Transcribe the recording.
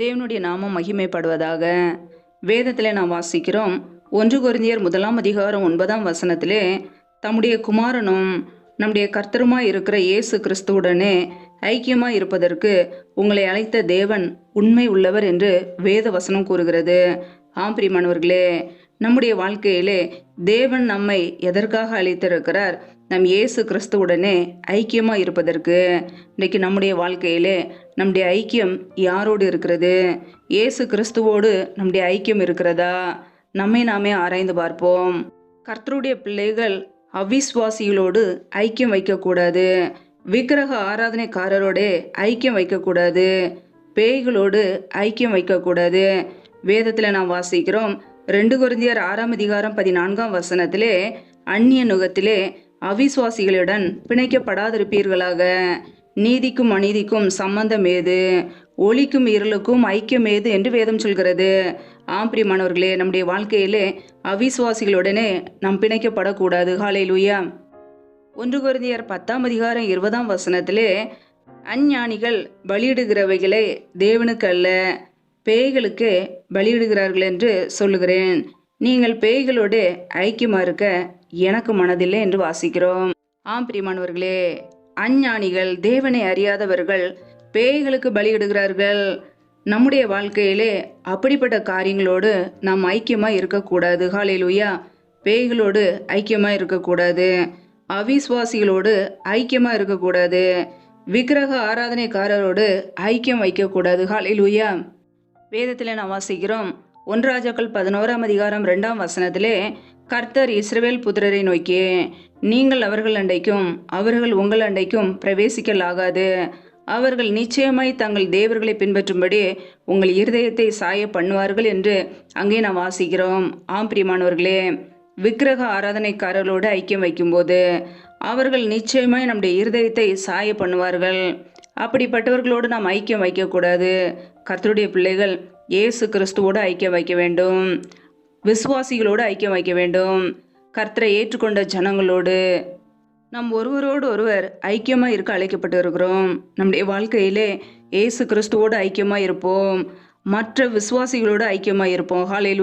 தேவனுடைய நாமம் மகிமைப்படுவதாக வேதத்தில் நாம் வாசிக்கிறோம். ஒன்று குருந்தியர் முதலாம் அதிகாரம் ஒன்பதாம் வசனத்திலே தம்முடைய குமாரனும் நம்முடைய கர்த்தருமாய் இருக்கிற இயேசு கிறிஸ்துவுடனே ஐக்கியமாக இருப்பதற்கு உங்களை அழைத்த தேவன் உண்மை உள்ளவர் என்று வேத வசனம் கூறுகிறது. ஆம் பிரியமானவர்களே நம்முடைய வாழ்க்கையிலே தேவன் நம்மை எதற்காக அழைத்திருக்கிறார்? நம் இயேசு கிறிஸ்துவுடனே ஐக்கியமாக இருப்பதற்கு இன்றைக்கு நம்முடைய வாழ்க்கையிலே நம்முடைய ஐக்கியம் யாரோடு இருக்கிறது? இயேசு கிறிஸ்துவோடு நம்முடைய ஐக்கியம் இருக்கிறதா? நம்மை நாமே ஆராய்ந்து பார்ப்போம். கர்த்தருடைய பிள்ளைகள் அவிஸ்வாசிகளோடு ஐக்கியம் வைக்கக்கூடாது. விக்கிரக ஆராதனைக்காரரோட ஐக்கியம் வைக்கக்கூடாது. பேய்களோடு ஐக்கியம் வைக்கக்கூடாது. வேதத்தில் நாம் வாசிக்கிறோம் ரெண்டு குருந்தியர் ஆறாம் அதிகாரம் பதினான்காம் வசனத்திலே அந்நிய நுகத்திலே அவிசுவாசிகளுடன் பிணைக்கப்படாதிருப்பீர்களாக. நீதிக்கும் அநீதிக்கும் சம்பந்தம் ஏது? ஒளிக்கும் இருளுக்கும் ஐக்கியம் ஏது என்று வேதம் சொல்கிறது. ஆம் பிரியமானவர்களே நம்முடைய வாழ்க்கையிலே அவிசுவாசிகளுடனே நாம் பிணைக்கப்படக்கூடாது. காலையில் லூயா ஒன்று குருந்தியர் பத்தாம் அதிகாரம் இருபதாம் வசனத்திலே அஞ்ஞானிகள் பலியிடுகிறவைகளை தேவனுக்கு அல்ல பேய்களுக்கு பலியிடுகிறார்கள் என்று சொல்லுகிறேன். நீங்கள் பேய்களோடு ஐக்கியமாக இருக்க எனக்கு மனதில்லை என்று வாசிக்கிறோம். ஆம் பிரியமானவர்களே அஞ்ஞானிகள் தேவனை அறியாதவர்கள் பேய்களுக்கு பலியிடுகிறார்கள். நம்முடைய வாழ்க்கையிலே அப்படிப்பட்ட காரியங்களோடு நாம் ஐக்கியமாக இருக்கக்கூடாது. ஹாலேலூயா பேய்களோடு ஐக்கியமாக இருக்கக்கூடாது. அவிஸ்வாசிகளோடு ஐக்கியமாக இருக்கக்கூடாது. விக்கிரக ஆராதனைக்காரரோடு ஐக்கியம் வைக்கக்கூடாது. ஹாலேலூயா வேதத்தில் நாம் வாசிக்கிறோம். ஒன்றாஜாக்கள் பதினோராம் அதிகாரம் ரெண்டாம் வசனத்திலே கர்த்தர் இஸ்ரவேல் புத்திரரை நோக்கி நீங்கள் அவர்கள் அண்டைக்கும் அவர்கள் உங்கள் அண்டைக்கும் பிரவேசிக்கலாகாது. அவர்கள் நிச்சயமாய் தங்கள் தேவர்களை பின்பற்றும்படி உங்கள் இருதயத்தை சாய பண்ணுவார்கள் என்று அங்கே நாம் வாசிக்கிறோம். ஆம் பிரியமானவர்களே விக்கிரக ஆராதனைக்காரர்களோடு ஐக்கியம் வைக்கும்போது அவர்கள் நிச்சயமாய் நம்முடைய இருதயத்தை சாய பண்ணுவார்கள். அப்படிப்பட்டவர்களோடு நாம் ஐக்கியம் வைக்கக்கூடாது. கர்த்தருடைய பிள்ளைகள் இயேசு கிறிஸ்துவோடு ஐக்கியம் வைக்க வேண்டும். விசுவாசிகளோடு ஐக்கியம் வைக்க வேண்டும். கர்த்தரை ஏற்றுக்கொண்ட ஜனங்களோடு நம் ஒருவரோடு ஒருவர் ஐக்கியமாக இருக்க அழைக்கப்பட்டு இருக்கிறோம். நம்முடைய வாழ்க்கையிலே ஏசு கிறிஸ்துவோடு ஐக்கியமாக இருப்போம். மற்ற விசுவாசிகளோடு ஐக்கியமாக இருப்போம். ஹாலே